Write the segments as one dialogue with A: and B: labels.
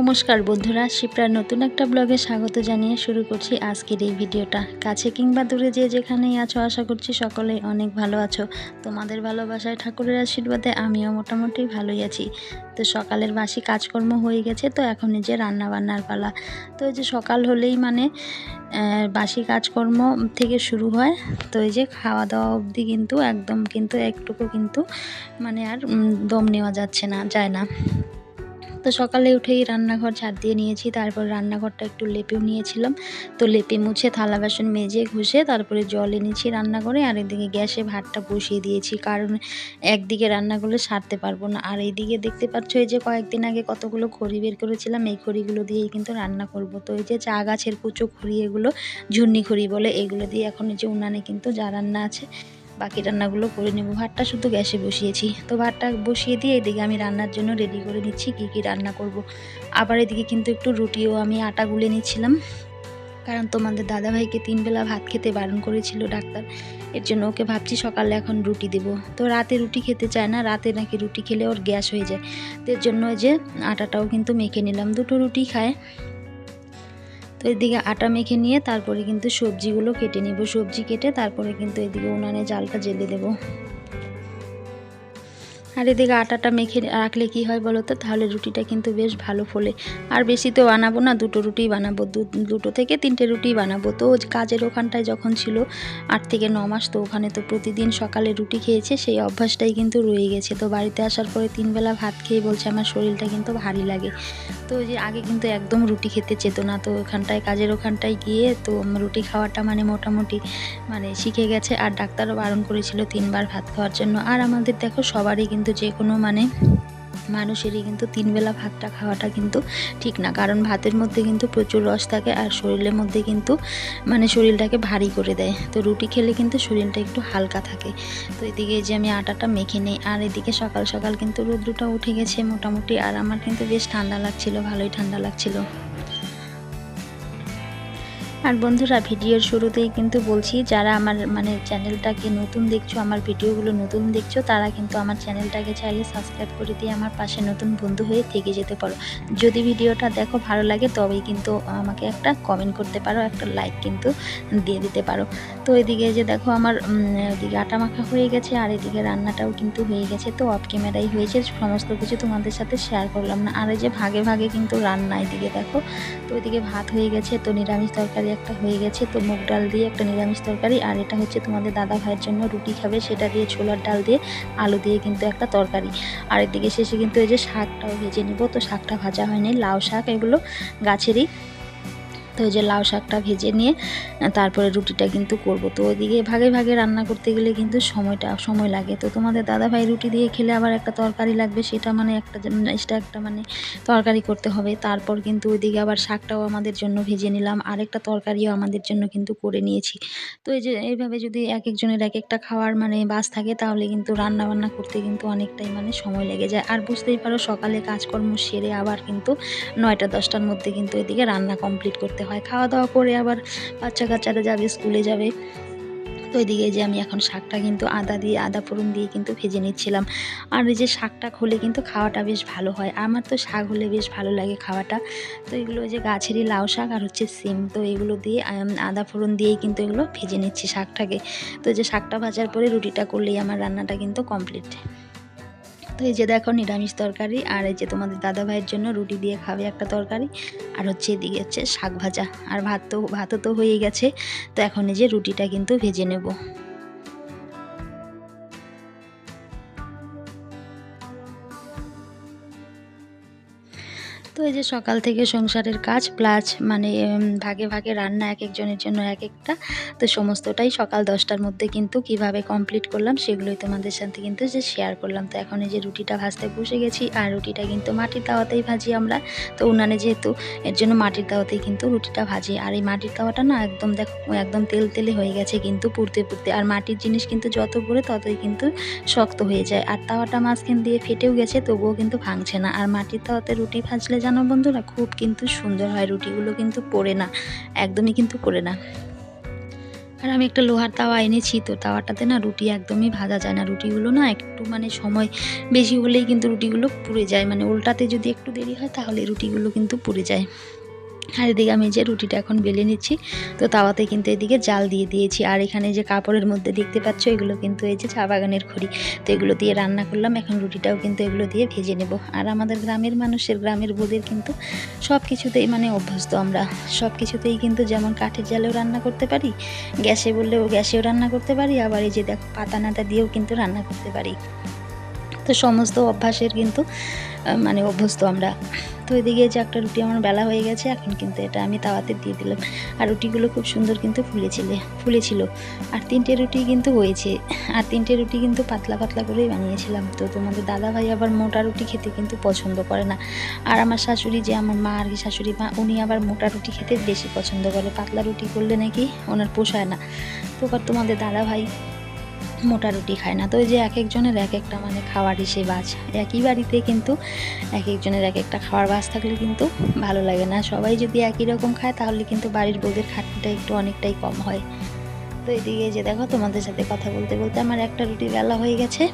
A: নমস্কার বন্ধুরা, শিপ্রার নতুন একটা ব্লগে স্বাগত জানিয়ে শুরু করছি আজকের এই ভিডিওটা। কাছে কিংবা দূরে যে যেখানেই আছো, আশা করছি সকলেই অনেক ভালো আছো। তোমাদের ভালোবাসায়, ঠাকুরের আশীর্বাদে আমিও মোটামুটি ভালোই আছি। তো সকালের বাসি কাজকর্ম হয়ে গেছে, তো এখন যে রান্না বান্নার পালা। তো এই যে সকাল হলেই মানে বাসি কাজকর্ম থেকে শুরু হয়। তো এই যে খাওয়া দাওয়া অবধি কিন্তু, একদম কিন্তু, একটুকু কিন্তু মানে আর দম নেওয়া যাচ্ছে না, যায় না। তো সকালে উঠেই রান্নাঘর ঝাড় দিয়ে নিয়েছি। তারপর রান্নাঘরটা একটু লেপেও নিয়েছিলাম। তো লেপে মুছে থালা বাসন মেজে ঘষে তারপরে জল এনেছি রান্না করে। আর এদিকে গ্যাসে ভাতটা বসিয়ে দিয়েছি কারণ একদিকে রান্না করলে সারতে পারব না। আর এইদিকে দেখতে পাচ্ছ এই যে কয়েকদিন আগে কতগুলো খড়ি বের করেছিলাম, এই খড়িগুলো দিয়েই কিন্তু রান্না করব। তো এই যে চা গাছের কুচো খড়ি এগুলো, ঝুন্নি খড়ি বলে, এগুলো দিয়ে এখন এই যে উনানে কিন্তু যা রান্না আছে। বাকি রান্নাগুলো করে নেব। ভাতটা শুধু গ্যাসে বসিয়েছি। তো ভাতটা বসিয়ে দিয়ে এদিকে আমি রান্নার জন্য রেডি করে নিচ্ছি কী কী রান্না করব। আবার এদিকে কিন্তু একটু রুটিও আমি আটা গুলে নিচ্ছিলাম। কারণ তোমাদের দাদাভাইকে তিন বেলা ভাত খেতে বারণ করেছিল ডাক্তার। এর জন্য ওকে ভাবছি সকালে এখন রুটি দেব। তো রাতে রুটি খেতে চায় না, রাতে নাকি রুটি খেলে ওর গ্যাস হয়ে যায়। তো এর জন্য যে আটাটাও কিন্তু মেখে নিলাম। দুটো রুটি খায়। তো এদিকে আটা মেখে নিয়ে তারপরে কিন্তু সবজিগুলো কেটে নেব। সবজি কেটে তারপরে কিন্তু এদিকে উনানে জালটা জেলে দেব। আর এদিকে আটাটা মেখে রাখলে কি হয় বলো তো? তাহলে রুটিটা কিন্তু বেশ ভালো ফোলে। আর বেশি তো বানাবো না, দুটো রুটি বানাবো। দুটো থেকে তিনটে রুটি বানাবো। তো কাজের ওখানটায় যখন ছিল আট থেকে ন মাস, তো ওখানে তো প্রতিদিন সকালে রুটি খেয়েছে, সেই অভ্যাসটাই কিন্তু রয়ে গেছে। তো বাড়িতে আসার পরে তিনবেলা ভাত খেয়ে বলছে, আমার শরীরটা কিন্তু ভারী লাগে। তো যে আগে কিন্তু একদম রুটি খেতে চেত না। তো ওখানটায়, কাজের ওখানটায় গিয়ে তো রুটি খাওয়াটা মানে মোটামুটি মানে শিখে গেছে। আর ডাক্তারও বারণ করেছিল তিনবার ভাত খাওয়ার জন্য। আর আমাদের দেখো সবারই কিন্তু যে কোনো মানে মানুষেরই কিন্তু তিন বেলা ভাতটা খাওয়াটা কিন্তু ঠিক না। কারণ ভাতের মধ্যে কিন্তু প্রচুর রস থাকে আর শরীরের মধ্যে কিন্তু মানে শরীরটাকে ভারী করে দেয়। তো রুটি খেলে কিন্তু শরীরটা একটু হালকা থাকে। তো এদিকে যে আমি আটাটা মেখে নিই আর এদিকে সকাল সকাল কিন্তু রোদ্রুটা উঠে গেছে মোটামুটি। আর আমার কিন্তু বেশ ঠান্ডা লাগছিল, ভালোই ঠান্ডা লাগছিল। আর বন্ধুরা, ভিডিওর শুরুতেই কিন্তু বলছি, যারা আমার মানে চ্যানেলটাকে নতুন দেখছ, আমার ভিডিওগুলো নতুন দেখছ, তারা কিন্তু আমার চ্যানেলটাকে চাইলে সাবস্ক্রাইব করে দিয়ে আমার পাশে নতুন বন্ধু হয়ে থেকে যেতে পারো। যদি ভিডিওটা দেখো ভালো লাগে, তবেই কিন্তু আমাকে একটা কমেন্ট করতে পারো, একটা লাইক কিন্তু দিয়ে দিতে পারো। তো এদিকে যে দেখো আমার এদিকে আটা মাখা হয়ে গেছে, আর এদিকে রান্নাটাও কিন্তু হয়ে গেছে, তো অফ ক্যামেরাই হয়েছে, সমস্ত কিছু তোমাদের সাথে শেয়ার করলাম না। আর এই যে ভাগে ভাগে কিন্তু রান্না এদিকে দেখো, তো ওইদিকে ভাত হয়ে গেছে, তো নিরামিষ তরকারি একটা হয়ে গেছে তো মুগ ডাল দিয়ে একটা নিরামিষ তরকারি, আর এটা হচ্ছে তোমাদের দাদা ভাইয়ের জন্য রুটি খাবে, সেটা দিয়ে ছোলার ডাল দিয়ে আলু দিয়ে কিন্তু একটা তরকারি। আর এদিকে শেষে কিন্তু এই যে শাকটাও ভেজে নিব, তো শাকটা ভাজা হয়নি, লাউ শাক এগুলো গাছেরই তো ওই যে লাউ শাকটা ভেজে নিয়ে, তারপরে রুটিটা কিন্তু করব। তো ওইদিকে ভাগে ভাগে রান্না করতে গেলে কিন্তু সময়টা, সময় লাগে। তো তোমাদের দাদা ভাই রুটি দিয়ে খেলে আবার একটা তরকারি লাগবে, সেটা মানে একটা এক্সট্রা একটা মানে তরকারি করতে হবে। তারপর কিন্তু ওইদিকে আবার শাকটাও আমাদের জন্য ভেজে নিলাম। আরেকটা তরকারিও আমাদের জন্য কিন্তু করে নিয়েছি। তো এই যে, এইভাবে যদি এক একজনের এক একটা খাওয়ার মানে বাস থাকে, তাহলে কিন্তু রান্না বান্না করতে কিন্তু অনেকটাই মানে সময় লেগে যায়। আর বুঝতেই পারো সকালে কাজকর্ম সেরে আবার কিন্তু নয়টা দশটার মধ্যে কিন্তু এদিকে রান্না কমপ্লিট করতে হয়। খাওয়া দাওয়া করে আবার বাচ্চা কাচ্চারা যাবে, স্কুলে যাবে। তো এদিকে যে আমি এখন শাকটা কিন্তু আদা দিয়ে, আদা ফোড়ন দিয়ে কিন্তু ভেজে নিচ্ছিলাম। আর এই যে শাকটা হলে কিন্তু খাওয়াটা বেশ ভালো হয়। আমার তো শাক হলে বেশ ভালো লাগে খাওয়াটা। তো এগুলো যে গাছেরই লাউ শাক আর হচ্ছে সিম, তো এগুলো দিয়ে আদা ফোড়ন দিয়েই কিন্তু এগুলো ভেজে নিচ্ছি শাকটাকে। তো যে শাকটা ভাজার পরে রুটিটা করলেই আমার রান্নাটা কিন্তু কমপ্লিট। তো এই যে দেখো নিরামিষ তরকারি, আর এই যে তোমাদের দাদা ভাইয়ের জন্য রুটি দিয়ে খাবে একটা তরকারি, আর হচ্ছে এদিকে হচ্ছে শাক ভাজা, আর ভাত তো, ভাতও তো হয়ে গেছে, তো এখন এই যে রুটিটা কিন্তু ভেজে নেব। তো এই যে সকাল থেকে সংসারের কাজ প্লাস মানে ভাগে ভাগে রান্না এক একজনের জন্য এক একটা, তো সমস্তটাই সকাল দশটার মধ্যে কিন্তু কীভাবে কমপ্লিট করলাম সেগুলোই তোমাদের সাথে কিন্তু যে শেয়ার করলাম। তো এখন এই যে রুটিটা ভাজতে বসে গেছি, আর রুটিটা কিন্তু মাটির তাওয়াতেই ভাজি আমরা। তো উনানে যেহেতু, এর জন্য মাটির তাওয়াতেই কিন্তু রুটিটা ভাজি। আর এই মাটির তাওয়াটা না একদম দেখো, একদম তেল তেলে হয়ে গেছে কিন্তু পুড়তে পুড়তে। আর মাটির জিনিস কিন্তু যত পড়ে ততই কিন্তু শক্ত হয়ে যায়। আর তাওয়াটা মাঝখান দিয়ে ফেটেও গেছে, তবুও কিন্তু ভাঙছে না। আর মাটির তাওয়াতে রুটি ভাজলে জানো বন্ধুরা, খুব কিন্তু সুন্দর হয়, রুটিগুলো কিন্তু পড়ে না, একদমই কিন্তু পড়ে না। আর আমি একটা লোহার তাওয়া এনেছি, তো তাওয়াটাতে না রুটি একদমই ভাজা যায় না। রুটিগুলো না একটু মানে সময় বেশি হলেই কিন্তু রুটিগুলো পুড়ে যায়। মানে উল্টাতে যদি একটু দেরি হয়, তাহলে রুটিগুলো কিন্তু পুড়ে যায়। আর এদিকে আমি যে রুটিটা এখন বেলে নিচ্ছি, তো তাওয়াতে কিন্তু এদিকে জাল দিয়ে দিয়েছি। আর এখানে যে কাপড়ের মধ্যে দেখতে পাচ্ছ, এগুলো কিন্তু এই যে চা বাগানের খড়ি, তো এগুলো দিয়ে রান্না করলাম। এখন রুটিটাও কিন্তু এগুলো দিয়ে ভেজে নেব। আর আমাদের গ্রামের মানুষের, গ্রামের বোদের কিন্তু সব কিছুতেই মানে অভ্যস্ত আমরা। সব কিছুতেই কিন্তু যেমন কাঠের জালেও রান্না করতে পারি, গ্যাসে বললেও গ্যাসেও রান্না করতে পারি, আবার এই যে দেখো পাতা নাতা দিয়েও কিন্তু রান্না করতে পারি। তো সমস্ত অভ্যাসের কিন্তু মানে অভ্যস্ত আমরা। তো এদিকে যে একটা রুটি আমার বেলা হয়ে গেছে, এখন কিন্তু এটা আমি তাওয়াতে দিয়ে দিলাম। আর রুটিগুলো খুব সুন্দর কিন্তু ফুলেছিলে, ফুলেছিল। আর তিনটে রুটি কিন্তু হয়েছে। আর তিনটে রুটি কিন্তু পাতলা পাতলা করেই বানিয়েছিলাম। তো তোমাদের দাদা ভাই আবার মোটা রুটি খেতে কিন্তু পছন্দ করে না। আর আমার শাশুড়ি যে আমার মা আর কি শাশুড়ি মা, উনি আবার মোটা রুটি খেতে বেশি পছন্দ করে। পাতলা রুটি করলে নাকি ওনার পোষায় না। তো তোমাদের দাদা ভাই মোটা রুটি খায় না। তো ওই যে এক একজনের এক একটা মানে খাওয়ার হিসেবে বাজ। একই বাড়িতে কিন্তু এক একজনের এক একটা খাওয়ার বাস থাকলে কিন্তু ভালো লাগে না। সবাই যদি একই রকম খায়, তাহলে কিন্তু বাড়ির বউদের খাটনিটা একটু অনেকটাই কম হয়। তো এদিকে যে দেখো, তোমাদের সাথে কথা বলতে বলতে আমার একটা রুটি বেলা হয়ে গেছে।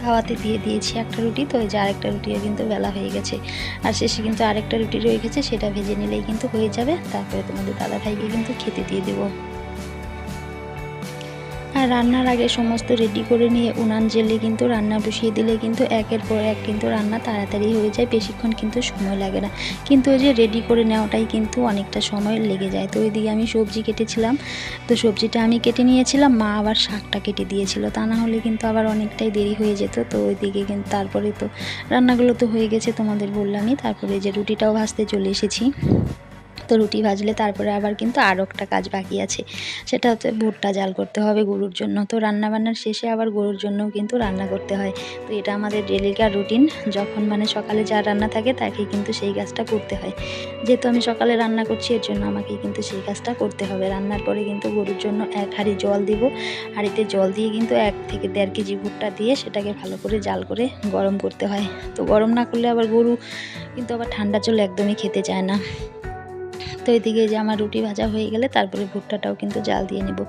A: খাওয়াতে দিয়ে দিয়েছি একটা রুটি। তো ওই যে আরেকটা রুটিও কিন্তু বেলা হয়ে গেছে। আর শেষে কিন্তু আরেকটা রুটি রয়ে গেছে, সেটা ভেজে নিলেই কিন্তু হয়ে যাবে। তারপরে তোমাদের দাদা ভাইকে কিন্তু খেতে দিয়ে দেবো। আর রান্নার আগে সমস্ত রেডি করে নিয়ে উনান জেলে কিন্তু রান্না বসিয়ে দিলে কিন্তু একের পর এক কিন্তু রান্না তাড়াতাড়ি হয়ে যায়, বেশিক্ষণ কিন্তু সময় লাগে না। কিন্তু ওই যে রেডি করে নেওয়াটাই কিন্তু অনেকটা সময় লেগে যায়। তো ওইদিকে আমি সবজি কেটেছিলাম। তো সবজিটা আমি কেটে নিয়েছিলাম, মা আবার শাকটা কেটে দিয়েছিল। তা না হলে কিন্তু আবার অনেকটাই দেরি হয়ে যেত। তো ওইদিকে কিন্তু তারপরে তো রান্নাগুলো তো হয়ে গেছে তোমাদের বললামই, তারপরে যে রুটিটাও ভাজতে চলে এসেছি। তো রুটি ভাজলে তারপরে আবার কিন্তু আরও একটা কাজ বাকি আছে। সেটা হচ্ছে ভুট্টা জাল করতে হবে গরুর জন্য। তো রান্না বান্নার শেষে আবার গরুর জন্যও কিন্তু রান্না করতে হয়। তো এটা আমাদের ডেলিকার রুটিন। যখন মানে সকালে যা রান্না থাকে তাকে কিন্তু সেই কাজটা করতে হয়। যেহেতু আমি সকালে রান্না করছি, এর জন্য আমাকে কিন্তু সেই কাজটা করতে হবে। রান্নার পরে কিন্তু গরুর জন্য এক হাঁড়ি জল দিব। হাঁড়িতে জল দিয়ে কিন্তু এক থেকে দেড় কেজি ভুট্টা দিয়ে সেটাকে ভালো করে জাল করে গরম করতে হয়। তো গরম না করলে আবার গরু কিন্তু আবার ঠান্ডা জল একদমই খেতে চায় না। তো এদিকে যে আমার রুটি ভাজা হয়ে গেলে তারপরে ভুট্টাটাও কিন্তু জাল দিয়ে নেব।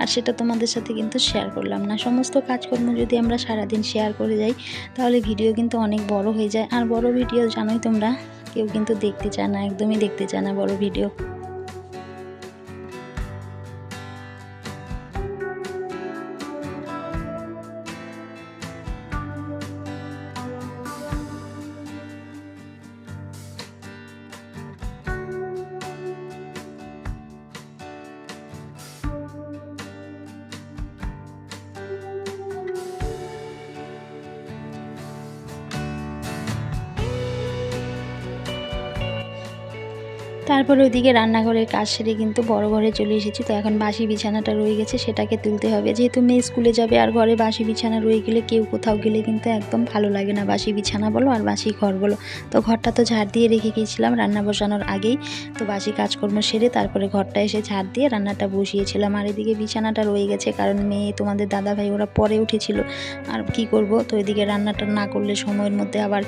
A: আর সেটা তোমাদের সাথে কিন্তু শেয়ার করলাম না। সমস্ত কাজকর্ম যদি আমরা সারাদিন শেয়ার করে যাই, তাহলে ভিডিও কিন্তু অনেক বড় হয়ে যায়। আর বড় ভিডিও জানোই তোমরা, কেউ কিন্তু দেখতে চায় না, একদমই দেখতে চায় না বড় ভিডিও তারপরে ওইদিকে রান্নাঘরের কাজ সেরে কিন্তু বড় ঘরে চলে এসেছি। তো এখন বাসি বিছানাটা রয়ে গেছে, সেটাকে তুলতে হবে। যেহেতু মেয়ে স্কুলে যাবে আর ঘরে বাসি বিছানা রয়ে গেলে কেউ কোথাও গেলে কিন্তু একদম ভালো লাগে না। বাসি বিছানা বলো আর বাসি ঘর বলো। তো ঘরটা তো ঝাড় দিয়ে রেখে গিয়েছিলাম রান্না বসানোর আগেই। তো বাসি কাজকর্ম সেরে তারপরে ঘরটা এসে ঝাড় দিয়ে রান্নাটা বসিয়েছিলাম। আর এদিকে বিছানাটা রয়ে গেছে কারণ মেয়ে তোমাদের দাদা ভাই ওরা পরে উঠেছিল। আর কি করব? তো এদিকে রান্নাটা না করলে সময়ের মধ্যে আবার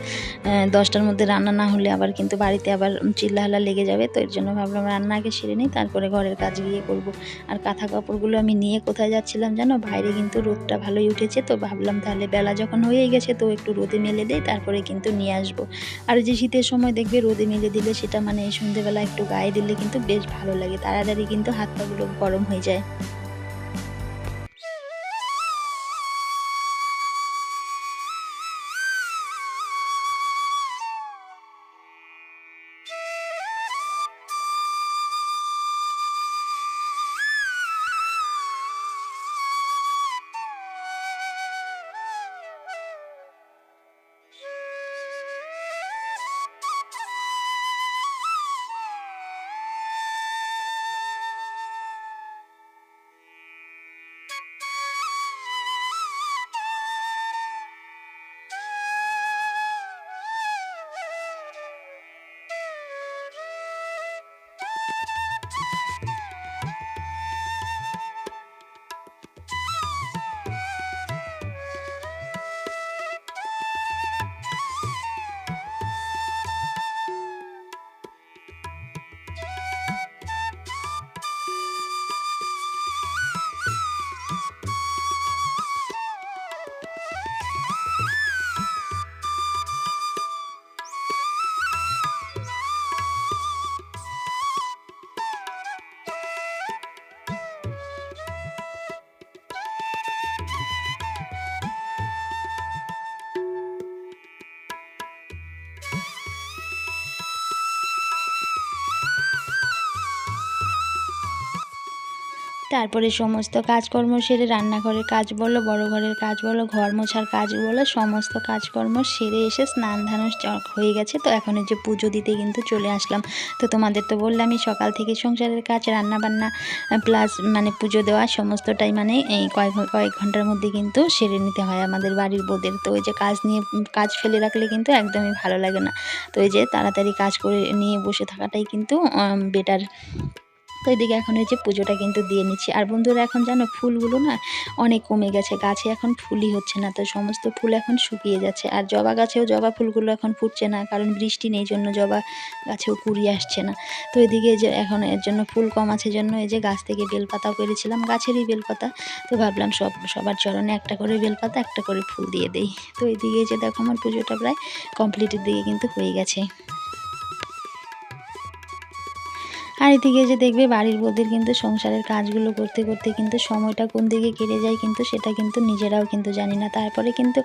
A: দশটার মধ্যে রান্না না হলে আবার কিন্তু বাড়িতে আবার চিল্লাহাল্লা লেগে যাবে। তো এর জন্য ভাবলাম রান্না আগে সেরে নিই, তারপরে ঘরের কাজ গিয়ে করব। আর কাঁথা কাপড়গুলো আমি নিয়ে কোথায় যাচ্ছিলাম জানো? বাইরে কিন্তু রোদটা ভালোই উঠেছে, তো ভাবলাম তাহলে বেলা যখন হয়ে গেছে তো একটু রোদে মেলে দেই, তারপরে কিন্তু নিয়ে আসব। আর যে শীতের সময় দেখবে রোদে মেলে দিলে সেটা মানে এই সন্ধেবেলা একটু গায়ে দিলে কিন্তু বেশ ভালো লাগে, তাড়াতাড়ি কিন্তু হাত পাগুলো গরম হয়ে যায়। তারপরে সমস্ত কাজকর্ম সেরে রান্নাঘরের কাজ বলো, বড় ঘরের কাজ বলো, ঘর মোছার কাজ বলো, সমস্ত কাজকর্ম সেরে এসে স্নান ধান হয়ে গেছে। তো এখন যে পুজো দিতে কিন্তু চলে আসলাম। তো তোমাদের তো বললামই সকাল থেকে সংসারের কাজ রান্না বান্না প্লাস মানে পুজো দেওয়া সমস্তটাই মানে এই কয়েক কয়েক ঘণ্টার মধ্যে কিন্তু সেরে নিতে হয় আমাদের বাড়ির বোদের তো ওই যে কাজ নিয়ে কাজ ফেলে রাখলে কিন্তু একদমই ভালো লাগে না। তো এই যে তাড়াতাড়ি কাজ করে নিয়ে বসে থাকাটাই কিন্তু বেটার তো এদিকে এখন এই যে পুজোটা কিন্তু দিয়ে নিচ্ছি। আর বন্ধুরা, এখন জানো ফুলগুলো না অনেক কমে গেছে, গাছে এখন ফুলই হচ্ছে না, তো সমস্ত ফুল এখন শুকিয়ে যাচ্ছে। আর জবা গাছেও জবা ফুলগুলো এখন ফুটছে না, কারণ বৃষ্টি নেই, জন্য জবা গাছেও কুড়ি আসছে না। তো এদিকে যে এখন এর জন্য ফুল কম আছে, জন্য এই যে গাছ থেকে বেলপাতাও পেরেছিলাম, গাছেরই বেলপাতা। তো ভাবলাম সব, সবার চরণে একটা করে বেলপাতা, একটা করে ফুল দিয়ে দেই। তো এদিকে যে দেখো আমার পুজোটা প্রায় কমপ্লিটের দিকে কিন্তু হয়ে গেছে। আর এদিকে যে দেখবে বাড়ির বৌদির কিন্তু সংসারের কাজগুলো করতে করতে কিন্তু সময়টা কোন দিকে কেটে যায় কিন্তু সেটা কিন্তু নিজেরাও কিন্তু জানি না। তারপরে কিন্তু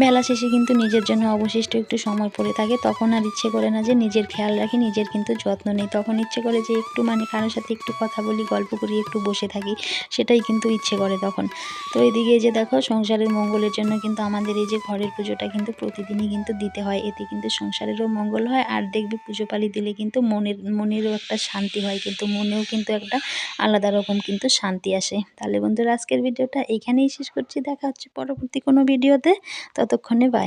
A: বেলা শেষে কিন্তু নিজের জন্য অবশিষ্ট একটু সময় পড়ে থাকে। তখন আর ইচ্ছে করে না যে নিজের খেয়াল রাখি, নিজের কিন্তু যত্ন নেই। তখন ইচ্ছে করে যে একটু মানে কারোর সাথে একটু কথা বলি, গল্প করি, একটু বসে থাকি, সেটাই কিন্তু ইচ্ছে করে তখন। তো এদিকে যে দেখো সংসারের মঙ্গলের জন্য কিন্তু আমাদের এই যে ঘরের পুজোটা কিন্তু প্রতিদিনই কিন্তু দিতে হয়। এতে কিন্তু সংসারেরও মঙ্গল হয় আর দেখবে পুজো পালি দিলে কিন্তু মনের, মনেরও একটা শান্তি হয়, কিন্তু মনেও কিন্তু একটা আলাদা রকম কিন্তু শান্তি আসে। তাহলে বন্ধুরা, আজকের ভিডিওটা এখানেই শেষ করছি। দেখা হচ্ছে পরবর্তী কোনো ভিডিওতে। ততক্ষণে বাই